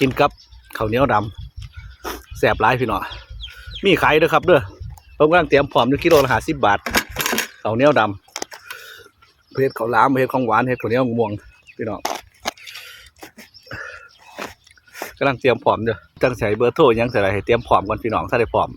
กินกับข้าวเหนียวดำแสบหลายพี่น้องมีขายด้อครับเด้อผมกำลังเตรียมพร้อมอยู่กิโลละห้าสิบบาทข้าวเหนียวดำเฮ็ดข้าวหลามเฮ็ดของหวานเฮ็ดข้าวเหนียวม่วงพี่น้องกำลังเตรียมพร้อมเด้อจังใส่เบอร์โทรยังใส่อะไรเตรียมพร้อมก่อนพี่น้องถ้าได้พร้อม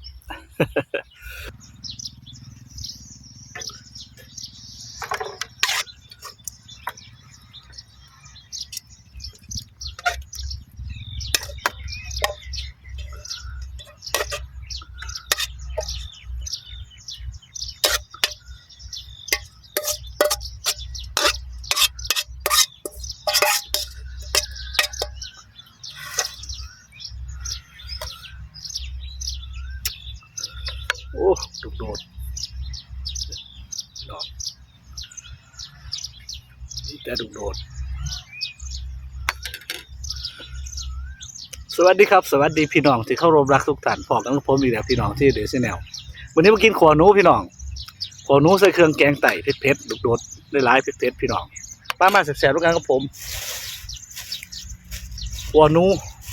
แต่ดุโดด สวัสดีครับ สวัสดีพี่น้องที่เข้ารบรักทุกท่านพอกันกับผมอีกแล้วพี่น้องที่เดซี่แนลวันนี้มากินขอหนูพี่น้องขอหนูใส่เครื่องแกงไต่เผ็ดๆดุโดดได้หลายเผ็ดๆพี่น้องป้ามาแสบๆด้วยกันกับผมขอหนู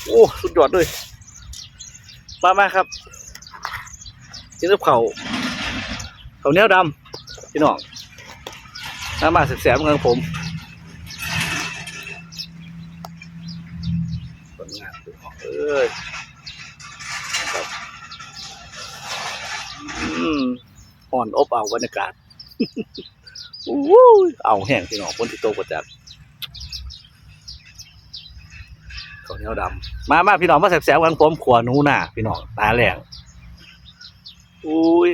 โอ้สุดยอดเลยป้ามาครับกินกับเขาวเขาวเนียดำพี่น้องน้ำมาแสบๆเหมือนกันกับผมผลงานพี่น้อง เอ้ยครับอืมห่อนอบเอาบรรยากาศอู้เอาแห้งพี่น้องคนที่โตกว่าจัดขาวเหนียวดำมามาพี่น้องมาแสบๆกันผมขวหนูหน้าพี่น้องตาแหลงอุ้ย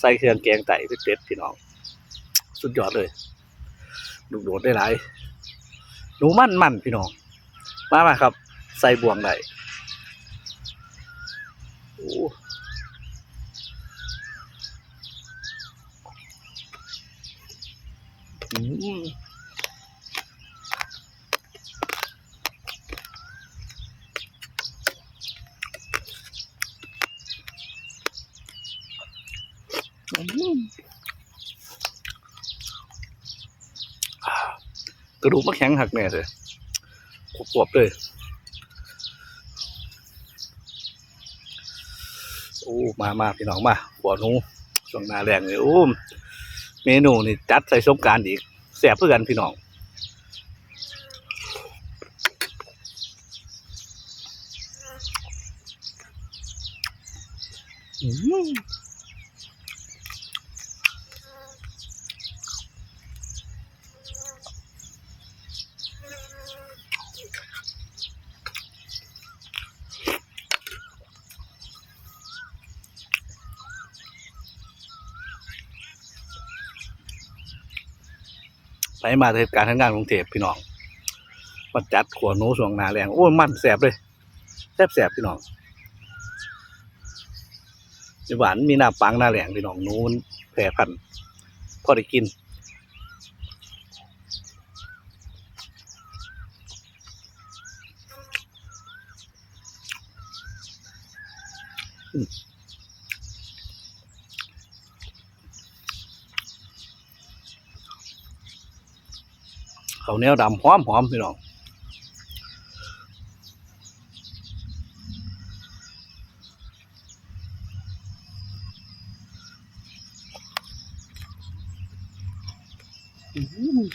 ใส่เครื่องแกงไต่เป็ดพี่น้อง สุดยอดเลยดูโดดได้หลายหนูมั่นมั่นพี่น้อง มามาครับ ใส่บ่วงได้ กระดูกมันแข็งหักแน่เลยกรอบๆเลย โอ้ มามาพี่น้องมาหัวหนูช่วงหน้าแรงเลยโอ้เมนูนี่จัดใส่สมการอีกแสบเพื่อกันพี่น้องอืม ไปมาเหตุการณ์ทางงานกรุงเทพพี่น้องมาจัดขวหนูช่วงนาแรงโอ้ยมันแสบเลยแสบแสบพี่น้องหวานมีหน้าปังหน้าแหลงพี่น้องนูมันแผ่พันพอได้กิน เขาแนวดำหอมหอมพี่น้องอื้อหือ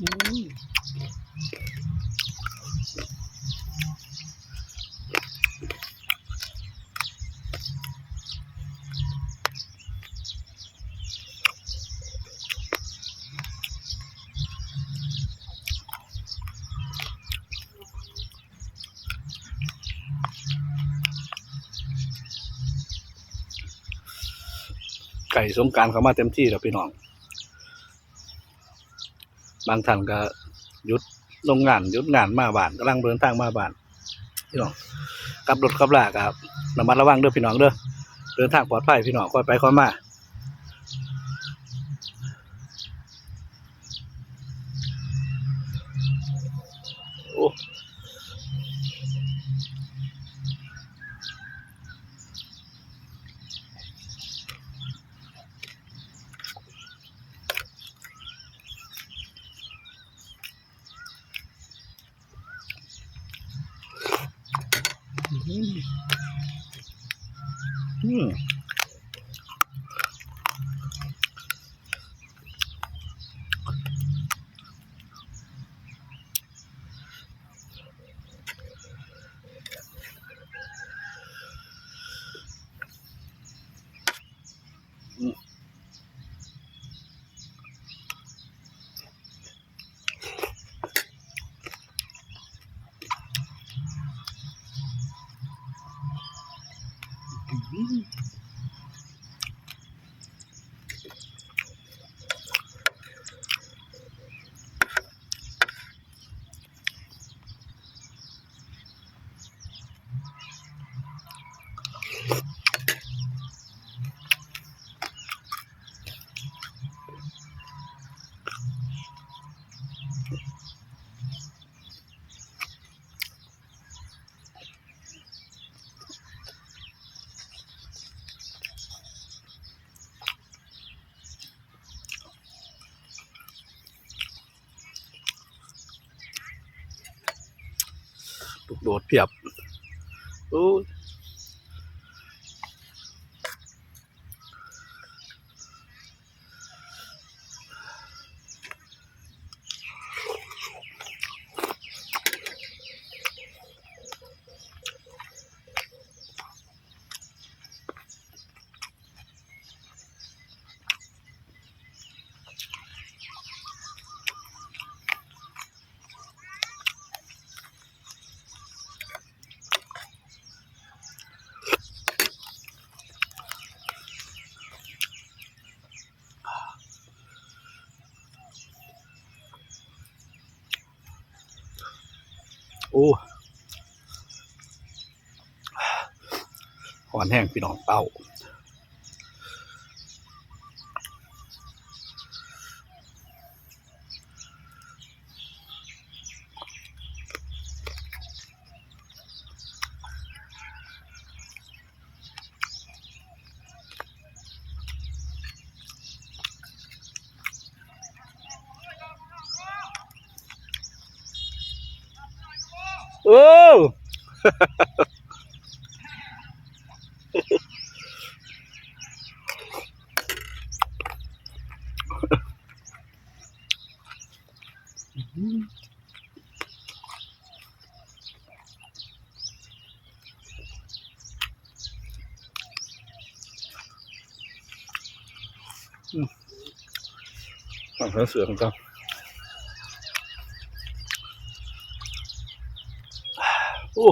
อื้อ ไก่สงการเข้ามาเต็มที่แล้วพี่น้อง บางท่านก็หยุดลงงานหยุดงานมาบ้านกำลังเดินทางมาบ้านพี่น้องกับรถกับลาครับระมัดระวังเด้อพี่น้องเด้อเดินทางปลอดภัยพี่น้องค่อยไปค่อยมาโอ้ อื Mm-hmm. โดดเพียบโอ้ โอ้หอนแห้งพี่น้องเป้า โอ้ฟังเสือของเขาโอ้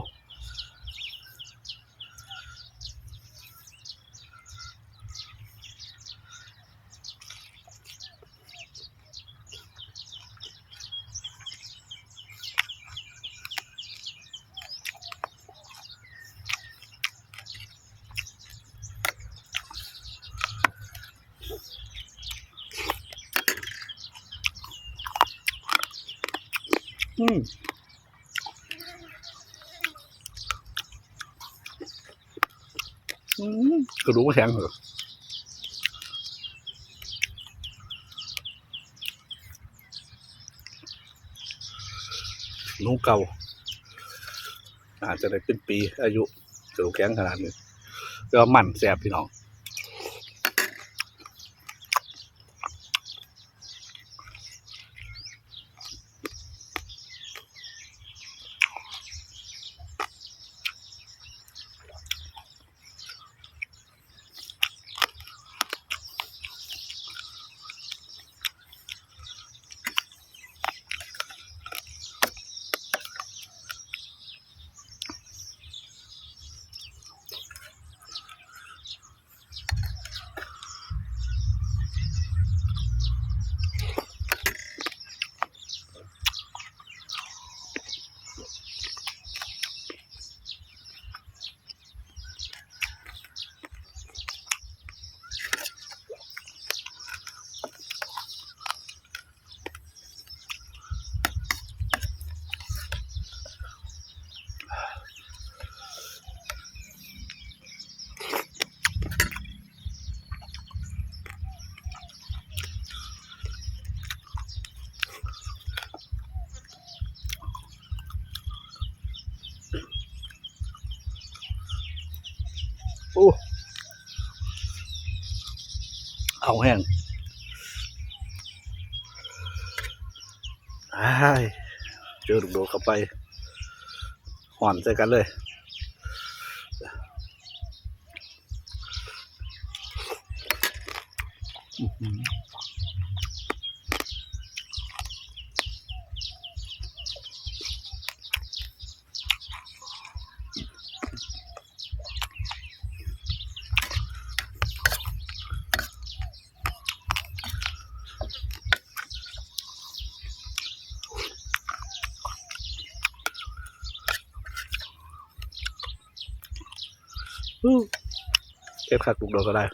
อืมกระดูกแข็งเหรอหนูเก่า อาจจะได้เป็นปี อายุกระดูกแข็งขนาดนี้ก็มันแสบพี่น้อง โอ้เอาแห้งเจอลูกโดดเข้าไปห่อนใส่กันเลย เก็บขัดลูกโดดก็ได้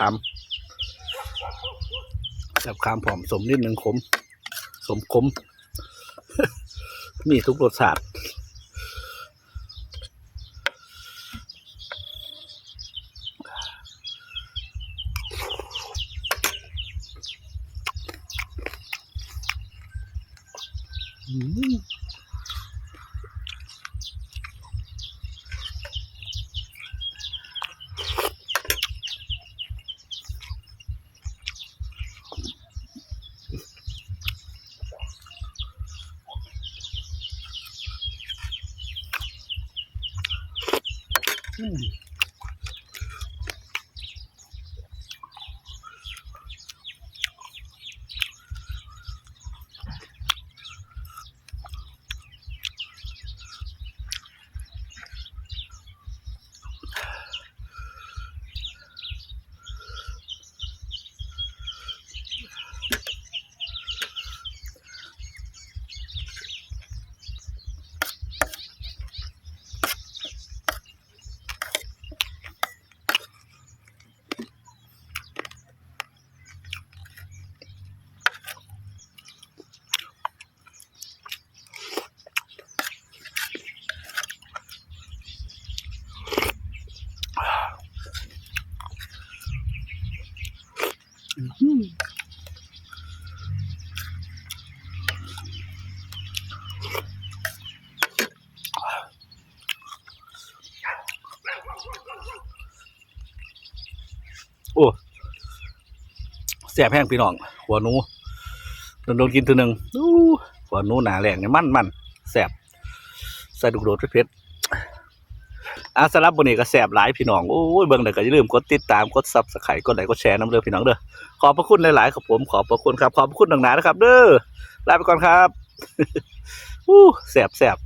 คำแบบคำผอมสมนิดหนึ่งขม สมขม มีทุกรสชาติอืม โอ้แสบแห้งพี่น้อง หัวหนูโดนโดนกินตัวหนึ่งอู้หัวหนูหนาแรงเนี่ยมันมันแสบใส่ดุกโดดเพชรอาสำหรับบนนี้ก็แสบหลายพี่น้อง โอ้ยเบิ่งเลยก็อย่าลืมกดติดตามกดซับสไครต์กดไลค์กดแชร์น้ำเด้อพี่น้องเด้อขอบพระคุณหลายๆครับผมขอบพระคุณครับขอบพระคุณหนักหนานะครับ เด้อลาไปก่อนครับอู้แสบแสบ